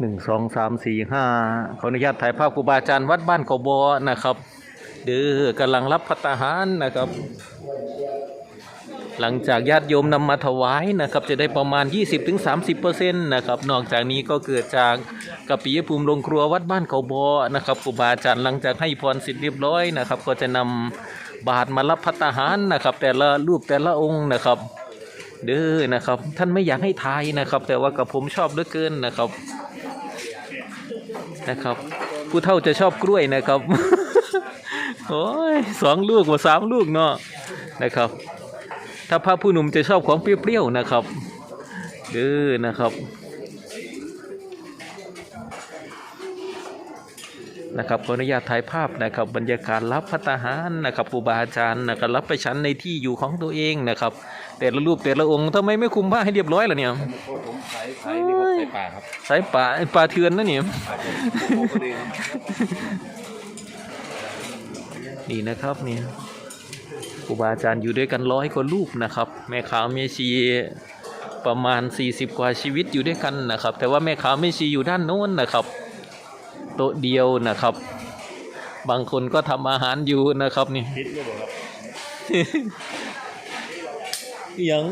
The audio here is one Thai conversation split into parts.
หนึ่งสองสามสี่ห้าขออนุญาตถ่ายภาพครูบาอาจารย์วัดบ้านเขาบอนะครับเดือกำลังรับพัตตาหารนะครับ หลังจากญาติโยมนำมาถวายนะครับ จะได้ประมาณ 20-30%นะครับนอกจากนี้ก็เกิดจากกระปิยภูมิโรงครัววัดบ้านเขาบอนะครับครูบาอาจารย์หลังจากให้พรเสร็จเรียบร้อยนะครับ ก็จะนำบาตรมารับพัตตาหารนะครับ แต่ละรูปแต่ละองค์นะครับเด้อนะครับ ท่านไม่อยากให้ทายนะครับ แต่ว่ากับผมชอบเหลือเกินนะครับ นะครับ ผู้เฒ่าจะชอบกล้วยนะครับ โอ้ยสองลูกว่าสามลูกเนาะนะครับ ถ้าพระผู้หนุ่มจะชอบของเปรี้ยวๆนะครับเด้อนะครับ นะครับขออนุญาตถ่ายภาพนะครับบรรยากาศรับพัตตาหารนะครับครูบาอาจารย์นะครับรับไปชั้นในที่อยู่ของตัวเองนะครับ แต่ละรูปแต่ละองค์ทำไมไม่คุมผ้าให้เรียบร้อยล่ะเนี่ย ผมสายสายนี่ครับสายป่าครับสายป่าป่าเถื่อนนะเนี่ยพอดีครับนี่นะครับเนี่ยครูบาอาจารย์อยู่ด้วยกันร้อยกว่ารูปนะครับ แม่ขาวแม่ชีประมาณ 40 กว่าชีวิตอยู่ด้วยกันนะครับ แต่ว่าแม่ขาวแม่ชีอยู่ด้านโน้นนะครับ โต๊ะเดียวนะครับ บางคนก็ทำอาหารอยู่นะครับนี่พิษไม่บอกครับยัง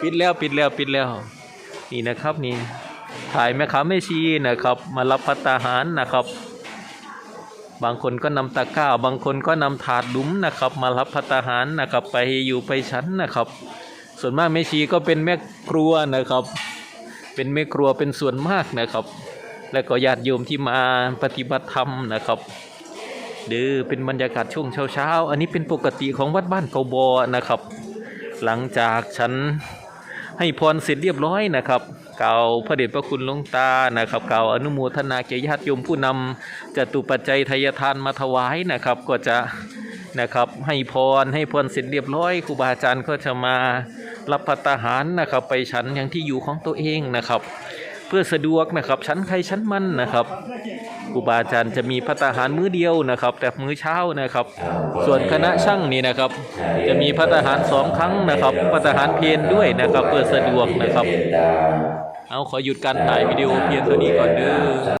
ปิดแล้วปิดแล้วปิดแล้ว นี่นะครับนี่ถ่ายแม่ค้าแม่ชีนะครับ มารับพัตตาหารนะครับ บางคนก็นำตะกร้า บางคนก็นำถาดหลุมนะครับ มารับพัตตาหารนะครับ ไปอยู่ไปชั้นนะครับ ส่วนมากแม่ชีก็เป็นแม่ครัวนะครับ เป็นแม่ครัวเป็นส่วนมากนะครับ และก็ญาติโยมที่มาปฏิบัติธรรมนะครับเดือเป็นบรรยากาศช่วงเช้าๆ อันนี้เป็นปกติของวัดบ้านเกาบอนะครับ หลังจากฉันให้พรเสร็จเรียบร้อยนะครับกล่าวพระเดชพระคุณหลวงตานะครับกล่าวอนุโมทนาแก่ญาติโยมผู้นำจตุปัจจัยทายทานมาถวายนะครับ ก็จะนะครับให้พรให้พรเสร็จเรียบร้อยครูบาอาจารย์ก็จะมารับพัตตาหารนะครับ ไปฉันอย่างที่อยู่ของตัวเองนะครับ เพื่อสะดวกนะครับ ชั้นใครชั้นมันนะครับครูบาอาจารย์จะมีพัตตาหารมื้อเดียวนะครับ แต่มื้อเช้านะครับ ส่วนคณะช่างนี่นะครับ จะมีพัตตาหารสองครั้งนะครับพัตตาหารเพนด้วยนะครับ เพื่อสะดวกนะครับ เอาขอหยุดการถ่ายวิดีโอเพียงเท่านี้ก่อนเด้อ